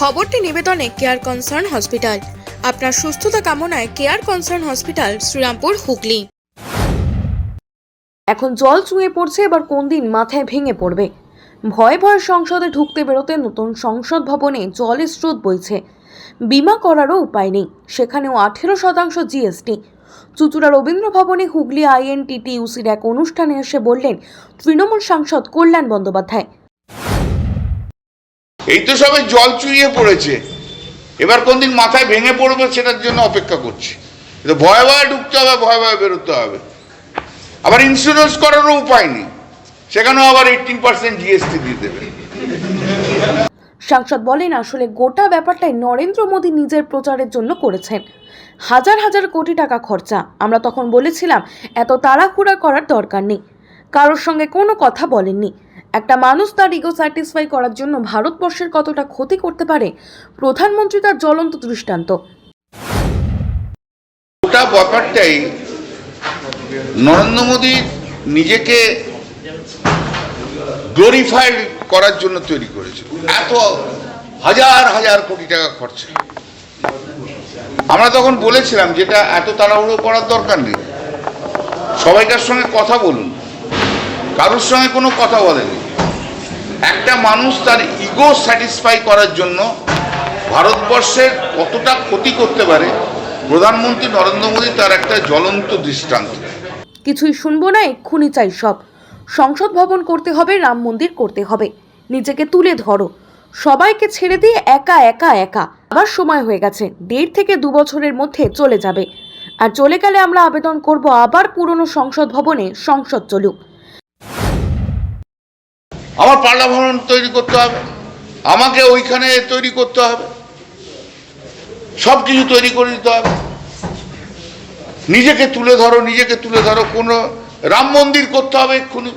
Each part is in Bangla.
খবরটি নিবেদনে কেয়ার কনসার্ন হসপিটাল আপনার সুস্থতা কামনায় care concern hospital Serampore, Hooghly. এখন জল চুঁয়ে পড়ছে, এবার কোন দিন মাথায় ভেঙে পড়বে? ভয়ে ভয়ে সংসদে ঢুকতে বেরোতে নতুন সংসদ ভবনে জলের স্রোত বইছে। বিমা করারও উপায় নেই, সেখানেও আঠেরো শতাংশ জিএসটি। চুচুড়া রবীন্দ্র ভবনে হুগলি আইএনটিটিউসির এক অনুষ্ঠানে এসে বললেন, তৃণমূল সাংসদ কল্যাণ বন্দ্যোপাধ্যায়। এই তো সবে জল চুইয়ে পড়েছে। এবার কোন দিন মাথায় ভেঙে পড়বে সেটার জন্য অপেক্ষা করছি। ভয়ে ভয়ে ঢুকতে হবে ভয়ে ভয়ে বেরোতে হবে। আবার ইন্স্যুরেন্স করারও উপায় নেই। সেখানেও আবার এইটিন পার্সেন্ট জিএসটি দিয়ে দেবে। সাংসদ বলেন, আসলে গোটা ব্যাপারটাই নরেন্দ্র মোদী নিজের প্রচারের জন্য করেছেন। হাজার হাজার কোটি টাকা খরচা। আমরা তখন বলেছিলাম, এত তাড়াহুড়া করার দরকার নেই। কারোর সঙ্গে কোনো কথা বলেননি। একটা মানুষ তার ইগো স্যাটিসফাই করার জন্য ভারতবর্ষের কতটা ক্ষতি করতে পারে? প্রধানমন্ত্রী তার জ্বলন্ত দৃষ্টান্ত। গোটা ব্যাপারটাই। নরেন্দ্র মোদী নিজেকে গ্লোরিফাইড করার জন্য তৈরি করেছে। এত হাজার হাজার কোটি টাকা খরচা। আমরা তখন বলেছিলাম যেটা এত তাড়াহুড়ো করার দরকার নেই। সবাইকার সঙ্গে কথা বলুন। কারোর সঙ্গে কোনো কথা বলেনি। একটা মানুষ তার ইগো স্যাটিসফাই করার জন্য ভারতবর্ষের কতটা ক্ষতি করতে পারে, প্রধানমন্ত্রী নরেন্দ্র মোদী তার একটা জ্বলন্ত দৃষ্টান্ত। কিছুই শুনব না, এক্ষুনি চাই সব। সংসদ ভবন করতে হবে, রাম মন্দির করতে হবে। নিজেকে তুলে ধরো। সবাইকে ছেড়ে দিয়ে একা একা একা। আবার সময় হয়ে গেছে, দেড় থেকে দু বছরের মধ্যে চলে যাবে। আর চলে গেলে আমরা আবেদন করব আবার পুরনো সংসদ ভবনে সংসদ চলুক। আমার পার্লা ভবন তৈরি করতে হবে। আমাকে ওইখানে তৈরি করতে হবে। সব কিছু তৈরি করে দিতে হবে। নিজেকে তুলে ধরো, নিজেকে তুলে ধরো। কোনো রাম মন্দির করতে হবে এক্ষুনি।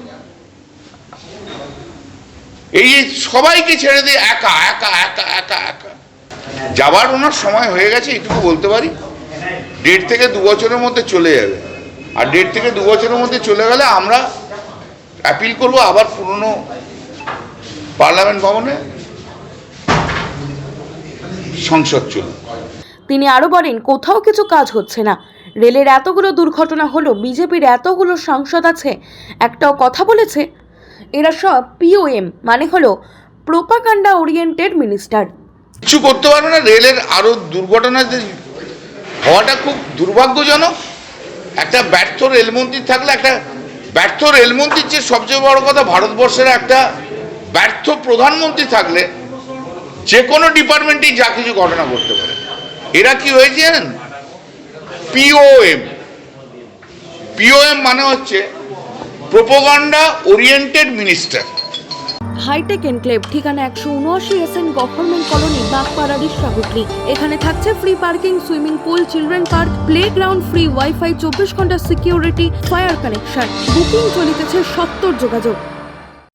এই সবাইকে ছেড়ে দিয়ে একা একা একা একা একা। যাবার ওনার সময় হয়ে গেছে এইটুকু বলতে পারি। দেড় থেকে দু বছরের মধ্যে চলে যাবে। আর দেড় থেকে দু বছরের মধ্যে চলে গেলে আমরা অ্যাপিল করব, আবার পুরনো পার্লামেন্ট ভবনে? সংসদ চলুক তিনি আরও বলেন কোথাও কিছু কাজ হচ্ছে না। রেলের এতগুলো দুর্ঘটনা হলো বিজেপির এতগুলো সাংসদ আছে একটাও কথা বলেছে এরা সব পিওএম মানে হলো প্রোপাকান্ডা ওরিয়েন্টেড মিনিস্টার। কিছু করতে পারবে না রেলের আরও দুর্ঘটনা হওয়াটা খুব দুর্ভাগ্যজনক। একটা ব্যর্থ রেলমন্ত্রী থাকলে একটা ব্যর্থ রেলমন্ত্রীর যে সবচেয়ে বড় কথা ভারতবর্ষের একটা ব্যর্থ প্রধানমন্ত্রী থাকলে যে কোনো ডিপার্টমেন্টেই যা কিছু ঘটনা করতে পারে। এরা কি হয়েছে জানেন? পিওএম পিওএম মানে হচ্ছে propaganda oriented minister. Hitech enclave ঠিকানা একশো উনআশি S N government colony Bagpara রিক্সা এখানে থাকছে free parking swimming pool children park playground free wifi চব্বিশ ঘণ্টা সিকিউরিটি ফায়ার কানেকশন বুকিং চলিতেছে সত্তর যোগাযোগ।